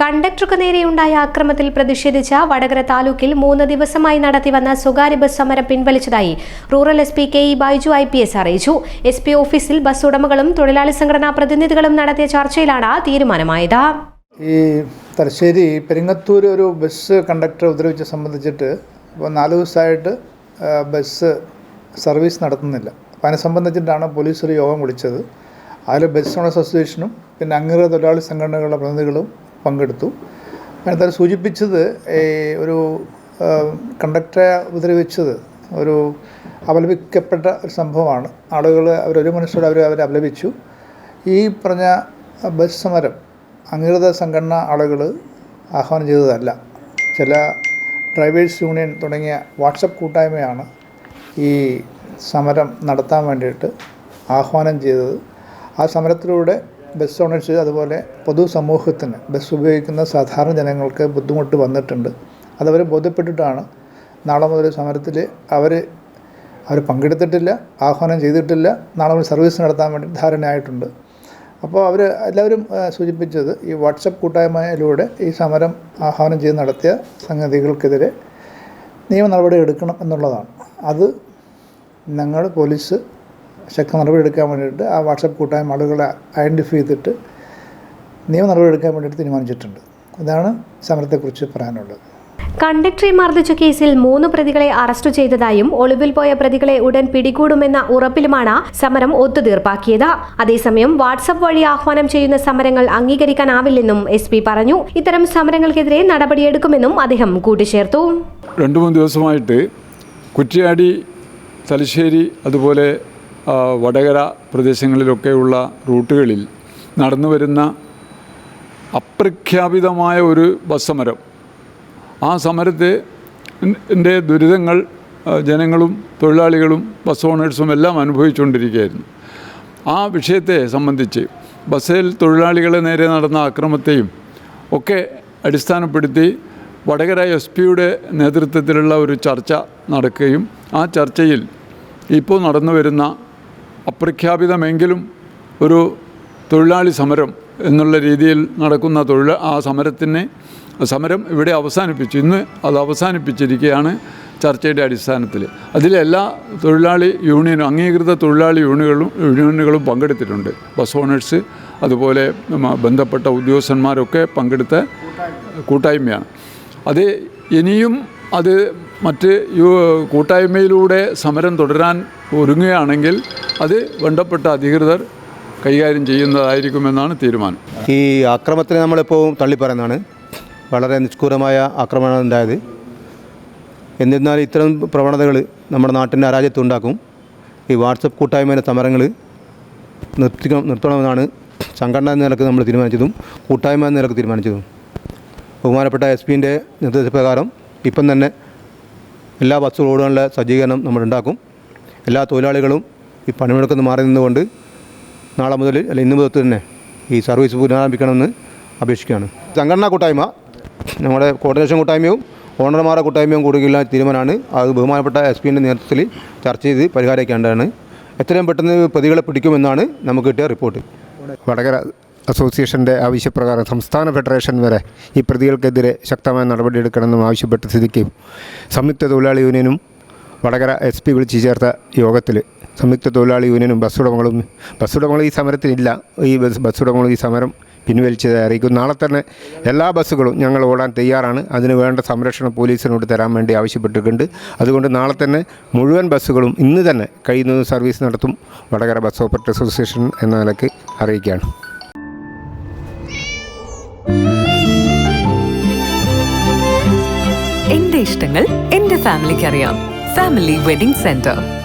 കണ്ടക്ടർക്ക് നേരെയുണ്ടായ അക്രമത്തിൽ പ്രതിഷേധിച്ച വടകര താലൂക്കിൽ മൂന്ന് ദിവസമായി നടത്തിവന്ന സ്വകാര്യ ബസ് സമരം പിൻവലിച്ചതായി rural S P K E Baiju I P S അറിയിച്ചു. എസ് പി ഓഫീസിൽ ബസ് ഉടമകളും തൊഴിലാളി സംഘടനാ പ്രതിനിധികളും നടത്തിയ ചർച്ചയിലാണ് തീരുമാനമായത്. ഈ തലശ്ശേരി പെരിങ്ങത്തൂർ ഒരു ബസ് കണ്ടക്ടർ ഉപദ്രവിച്ച സംബന്ധിച്ചിട്ട് ഇപ്പോൾ നാല് ദിവസമായിട്ട് ബസ് സർവീസ് നടത്തുന്നില്ല. അപ്പോൾ അതിനെ സംബന്ധിച്ചിട്ടാണ് പോലീസ് ഒരു യോഗം വിളിച്ചത്. അതിൽ ബസ് ഓണേഴ്സ് അസോസിയേഷനും പിന്നെ അംഗീകൃത തൊഴിലാളി സംഘടനകളുടെ പ്രതിനിധികളും പങ്കെടുത്തു. അതിനകത്ത് സൂചിപ്പിച്ചത് ഒരു കണ്ടക്ടറെ ഉപദ്രവിച്ചത് ഒരു അപലപിക്കപ്പെട്ട ഒരു സംഭവമാണ്. ആളുകൾ അവരൊരു മനുഷ്യരോട് അവർ അവരെ അപലപിച്ചു. ഈ പറഞ്ഞ ബസ് സമരം അംഗീകൃത സംഘടന ആളുകൾ ആഹ്വാനം ചെയ്തതല്ല. ചില ഡ്രൈവേഴ്സ് യൂണിയൻ തുടങ്ങിയ വാട്സപ്പ് കൂട്ടായ്മയാണ് ഈ സമരം നടത്താൻ വേണ്ടിയിട്ട് ആഹ്വാനം ചെയ്തത്. ആ സമരത്തിലൂടെ ബസ് ഓണേഴ്സ് അതുപോലെ പൊതുസമൂഹത്തിന് ബസ് ഉപയോഗിക്കുന്ന സാധാരണ ജനങ്ങൾക്ക് ബുദ്ധിമുട്ട് വന്നിട്ടുണ്ട്. അതവർ ബോധ്യപ്പെട്ടിട്ടാണ് നാളെ മുതൽ സമരത്തിൽ അവർ അവർ പങ്കെടുത്തിട്ടില്ല ആഹ്വാനം ചെയ്തിട്ടില്ല നാളെ മുതൽ സർവീസ് നടത്താൻ വേണ്ടി ധാരണയായിട്ടുണ്ട്. അപ്പോൾ അവർ എല്ലാവരും സൂചിപ്പിച്ചത് ഈ വാട്സപ്പ് കൂട്ടായ്മയിലൂടെ ഈ സമരം ആഹ്വാനം ചെയ്ത് നടത്തിയ സംഗതികൾക്കെതിരെ നിയമ നടപടി എടുക്കണം എന്നുള്ളതാണ്. അത് ഞങ്ങൾ പോലീസ് ശക്ത നടപടി എടുക്കാൻ വേണ്ടിയിട്ട് ആ വാട്സപ്പ് കൂട്ടായ്മ ആളുകളെ ഐഡന്റിഫൈ ചെയ്തിട്ട് നിയമ നടപടി എടുക്കാൻ വേണ്ടിയിട്ട് തീരുമാനിച്ചിട്ടുണ്ട്. ഇതാണ് സമരത്തെക്കുറിച്ച് പറയാനുള്ളത്. കണ്ടക്ടറെ മർദ്ദിച്ച കേസിൽ മൂന്ന് പ്രതികളെ അറസ്റ്റ് ചെയ്തതായും ഒളിവിൽ പോയ പ്രതികളെ ഉടൻ പിടികൂടുമെന്ന ഉറപ്പിലുമാണ് സമരം ഒത്തുതീർപ്പാക്കിയത്. അതേസമയം വാട്സപ്പ് വഴി ആഹ്വാനം ചെയ്യുന്ന സമരങ്ങൾ അംഗീകരിക്കാനാവില്ലെന്നും എസ് പി പറഞ്ഞു. ഇത്തരം സമരങ്ങൾക്കെതിരെ നടപടിയെടുക്കുമെന്നും അദ്ദേഹം കൂട്ടിച്ചേർത്തു. രണ്ടു മൂന്ന് ദിവസമായിട്ട് കുറ്റ്യാടി തലശ്ശേരി അതുപോലെ വടകര പ്രദേശങ്ങളിലൊക്കെയുള്ള റൂട്ടുകളിൽ നടന്നു വരുന്ന അപ്രഖ്യാപിതമായ ഒരു ബസ് സമരം ആ സമരത്തെ എന്റെ ദുരിതങ്ങൾ ജനങ്ങളും തൊഴിലാളികളും ബസ് ഓണേഴ്സും എല്ലാം അനുഭവിച്ചുകൊണ്ടിരിക്കുകയായിരുന്നു. ആ വിഷയത്തെ സംബന്ധിച്ച് ബസ്സിൽ തൊഴിലാളികളെ നേരെ നടന്ന അക്രമത്തെയും ഒക്കെ അടിസ്ഥാനപ്പെടുത്തി വടകര എസ് പിയുടെ നേതൃത്വത്തിലുള്ള ഒരു ചർച്ച നടക്കുകയും ആ ചർച്ചയിൽ ഇപ്പോൾ നടന്നു വരുന്ന അപ്രഖ്യാപിതമെങ്കിലും ഒരു തൊഴിലാളി സമരം എന്നുള്ള രീതിയിൽ നടക്കുന്ന തൊഴിൽ ആ സമരത്തിനെ സമരം ഇവിടെ അവസാനിപ്പിച്ചു. ഇന്ന് അത് അവസാനിപ്പിച്ചിരിക്കുകയാണ് ചർച്ചയുടെ അടിസ്ഥാനത്തിൽ. അതിലെല്ലാ തൊഴിലാളി യൂണിയനും അംഗീകൃത തൊഴിലാളി യൂണിയനുകളും യൂണിയനുകളും പങ്കെടുത്തിട്ടുണ്ട്. ബസ് ഓണേഴ്സ് അതുപോലെ ബന്ധപ്പെട്ട ഉദ്യോഗസ്ഥന്മാരൊക്കെ പങ്കെടുത്ത കൂട്ടായ്മയാണ്. അത് ഇനിയും അത് മറ്റ് കൂട്ടായ്മയിലൂടെ സമരം തുടരാൻ ഒരുങ്ങുകയാണെങ്കിൽ അത് ബന്ധപ്പെട്ട അധികൃതർ കൈകാര്യം ചെയ്യുന്നതായിരിക്കുമെന്നാണ് തീരുമാനം. ഈ ആക്രമണത്തിന് നമ്മളിപ്പോൾ തള്ളിപ്പറയുന്നതാണ്. വളരെ നിഷ്ഠൂരമായ ആക്രമണമാണ് ഉണ്ടായത്. എന്നിരുന്നാലും ഇത്തരം പ്രവണതകൾ നമ്മുടെ നാട്ടിന്റെ അരാജ്യത്തുണ്ടാക്കും ഈ വാട്സപ്പ് കൂട്ടായ്മയുടെ സമരങ്ങൾ നിർത്തിക്കണം നിർത്തണമെന്നാണ് സംഘടന എന്ന നിലയ്ക്ക് നമ്മൾ തീരുമാനിച്ചതും കൂട്ടായ്മ എന്ന നിലയ്ക്ക് തീരുമാനിച്ചതും. ബഹുമാനപ്പെട്ട എസ് പിന്റെ നിർദ്ദേശപ്രകാരം ഇപ്പം തന്നെ എല്ലാ ബസ് റോഡുകളുടെ സജ്ജീകരണം നമ്മൾ ഉണ്ടാക്കും. എല്ലാ തൊഴിലാളികളും ഈ പണിമുടക്കൊന്ന് മാറി നിന്നുകൊണ്ട് നാളെ മുതൽ അല്ല ഇന്ന് മുതൽ തന്നെ ഈ സർവീസ് പുനരാരംഭിക്കണമെന്ന് അപേക്ഷിക്കുകയാണ്. സംഘടനാ കൂട്ടായ്മ നമ്മുടെ കോർഡിനേഷൻ കൂട്ടായ്മയും ഓണർമാരുടെ കൂട്ടായ്മയും കൂടുകയുള്ള തീരുമാനമാണ്. അത് ബഹുമാനപ്പെട്ട എസ് പിന്റെ നേതൃത്വത്തിൽ ചർച്ച ചെയ്ത് പരിഹാരിക്കേണ്ടതാണ് എത്രയും പെട്ടെന്ന് പ്രതികളെ പിടിക്കുമെന്നാണ് നമുക്ക് കിട്ടിയ റിപ്പോർട്ട്. വടകര അസോസിയേഷന്റെ ആവശ്യപ്രകാരം സംസ്ഥാന ഫെഡറേഷൻ വരെ ഈ പ്രതികൾക്കെതിരെ ശക്തമായ നടപടിയെടുക്കണമെന്നും ആവശ്യപ്പെട്ട സ്ഥിതിക്ക്. സംയുക്ത തൊഴിലാളി യൂണിയനും വടകര എസ് പി വിളിച്ചു ചേർത്ത യോഗത്തിൽ സംയുക്ത തൊഴിലാളി യൂണിയനും ബസ് ഉടമകളും ബസ് ഉടമകൾ ഈ സമരത്തിനില്ല. ഈ ബസ് ബസ് ഉടമകൾ ഈ സമരം പിൻവലിച്ചതായി അറിയിക്കും. നാളെ തന്നെ എല്ലാ ബസ്സുകളും ഞങ്ങൾ ഓടാൻ തയ്യാറാണ്. അതിന് വേണ്ട സംരക്ഷണം പോലീസിനോട് തരാൻ വേണ്ടി ആവശ്യപ്പെട്ടിട്ടുണ്ട്. അതുകൊണ്ട് നാളെ തന്നെ മുഴുവൻ ബസ്സുകളും ഇന്ന് തന്നെ കഴിയുന്നത് സർവീസ് നടത്തും. വടകര ബസ് ഓപ്പറേറ്റർ അസോസിയേഷൻ എന്ന നിലയ്ക്ക് അറിയിക്കുകയാണ്. എന്റെ ഇഷ്ടങ്ങൾ ഫാമിലിക്ക് അറിയാം. Family wedding centre.